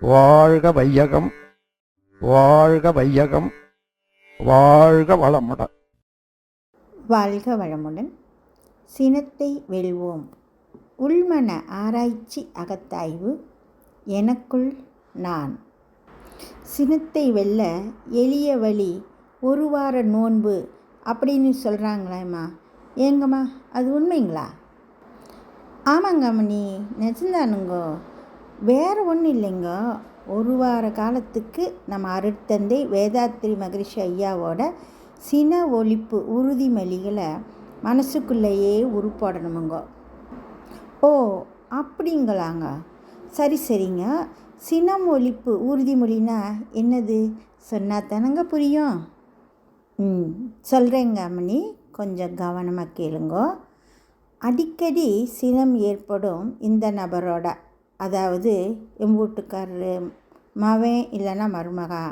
வாழ்க வையகம் வாழ்க வையகம் வாழ்க வளமுடன். வாழ்க வளமுடன். சினத்தை வெல்வோம். உள்மன ஆராய்ச்சி அகத்தாய்வு எனக்குள் நான். சினத்தை வெல்ல எளிய வழி ஒரு வார நோன்பு அப்படின்னு சொல்கிறாங்களேம்மா ஏங்கம்மா அது உண்மைங்களா? ஆமாங்க அம்மணி நிஜந்தானுங்கோ வேறு ஒன்றும் இல்லைங்க. ஒரு வார காலத்துக்கு நம்ம அருட்தந்தை வேதாத்ரி மகரிஷி ஐயாவோட சின ஒழிப்பு உறுதிமொழிகளை மனசுக்குள்ளேயே உருப்போடணுமுங்க. ஓ அப்படிங்களாங்க. சரி சரிங்க. சினம் ஒழிப்பு உறுதிமொழினா என்னது? சொன்னா தானங்க புரியும். ம் சொல்கிறேங்க அம்மணி. கொஞ்சம் கவனமாக கேளுங்கோ. அடிக்கடி சினம் ஏற்படும் இந்த நபரோட. அதாவது என் வீட்டுக்காரரு மவன் இல்லைன்னா மருமகா.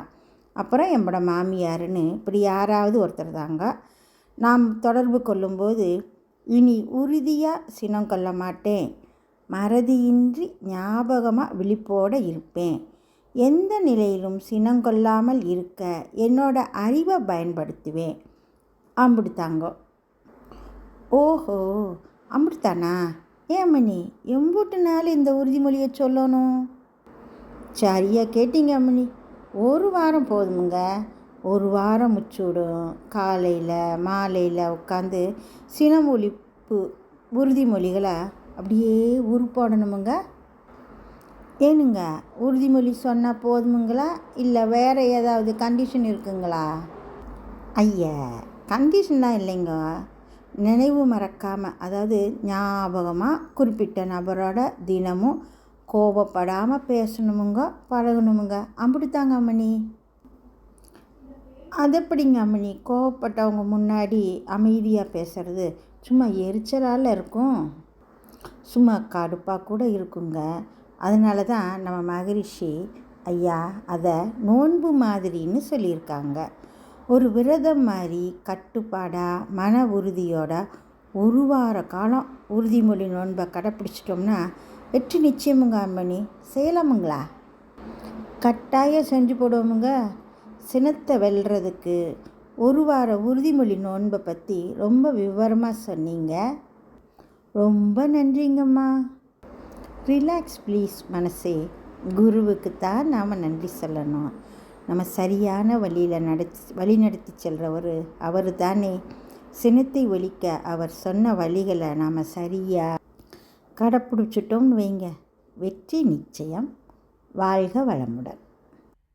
அப்புறம் என்னோட மாமியாருன்னு இப்படி யாராவது ஒருத்தர் தாங்க. நாம் தொடர்பு கொள்ளும்போது இனி உறுதியாக சினம் கொள்ள மாட்டேன். மறதியின்றி ஞாபகமாக விழிப்போடு இருப்பேன். எந்த நிலையிலும் சினம் கொள்ளாமல் இருக்க என்னோட அறிவை பயன்படுத்துவேன். அம்பிடுத்தாங்கோ. ஓஹோ அம்பிடுத்தானா? ஏமணி நாள் இந்த உறுதிமொழியை சொல்லணும்? சரியாக கேட்டீங்க அம்மணி. ஒரு வாரம் போதுமுங்க. ஒரு வாரம் முச்சூடும். காலையில் மாலையில் உட்காந்து சினமொழிப்பு உறுதிமொழிகளை அப்படியே உருப்போடணுமுங்க. ஏனுங்க உறுதிமொழி சொன்னால் போதுமுங்களா? இல்லை வேறு ஏதாவது கண்டிஷன் இருக்குங்களா? ஐயா கண்டிஷன்லாம் இல்லைங்க. நினைவு மறக்காமல் அதாவது ஞாபகமாக குறிப்பிட்ட நபரோட தினமும் கோபப்படாமல் பேசணுமுங்க பழகணுமுங்க. அப்படித்தாங்க அம்மணி? அது எப்படிங்க அம்மணி? கோவப்பட்டவங்க முன்னாடி அமைதியாக பேசுகிறது சும்மா எரிச்சலால் இருக்கும். சும்மா கடுப்பாக கூட இருக்குங்க. அதனால தான் நம்ம மகரிஷி ஐயா அதை நோன்பு மாதிரின்னு சொல்லியிருக்காங்க. ஒரு விரதம் மாதிரி கட்டுப்பாடாக மன உறுதியோட ஒரு வார காலம் உறுதிமொழி நோன்பை கடைப்பிடிச்சிட்டோம்னா வெற்றி நிச்சயமுங்க அம்மணி செய்யலாமுங்களா கட்டாயம் செஞ்சு போடுவோமுங்க. சினத்தை வெல்றதுக்கு ஒரு வார உறுதிமொழி நோன்பை பற்றி ரொம்ப விவரமாக சொன்னீங்க. ரொம்ப நன்றிங்கம்மா. ரிலாக்ஸ் ப்ளீஸ் மனசே. குருவுக்கு தான் நாம் நன்றி சொல்லணும். நம்ம சரியான வழியில் நடத்தி வழி நடத்தி செல்கிறவர் அவர் தானே சினத்தை ஒழிக்க அவர் சொன்ன வழிகளை நாம் சரியாக கடைப்பிடிச்சிட்டோம்னு வைங்க. வெற்றி நிச்சயம். வாழ்க வளமுடன்.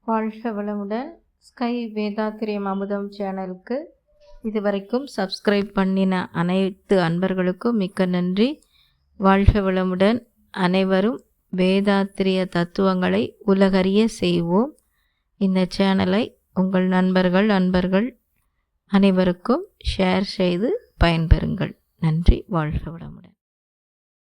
வாழ்க வளமுடன். ஸ்கை வேதாத்திரியம் அமுதம் சேனலுக்கு இதுவரைக்கும் சப்ஸ்கிரைப் பண்ணின அனைத்து அன்பர்களுக்கும் மிக்க நன்றி. வாழ்க வளமுடன். அனைவரும் வேதாத்திரிய தத்துவங்களை உலகறிய செய்வோம். இந்த சேனலை உங்கள் நண்பர்கள் நண்பர்கள் அனைவருக்கும் ஷேர் செய்து பயன்பெறுங்கள். நன்றி. வாழ்க வளமுடன்.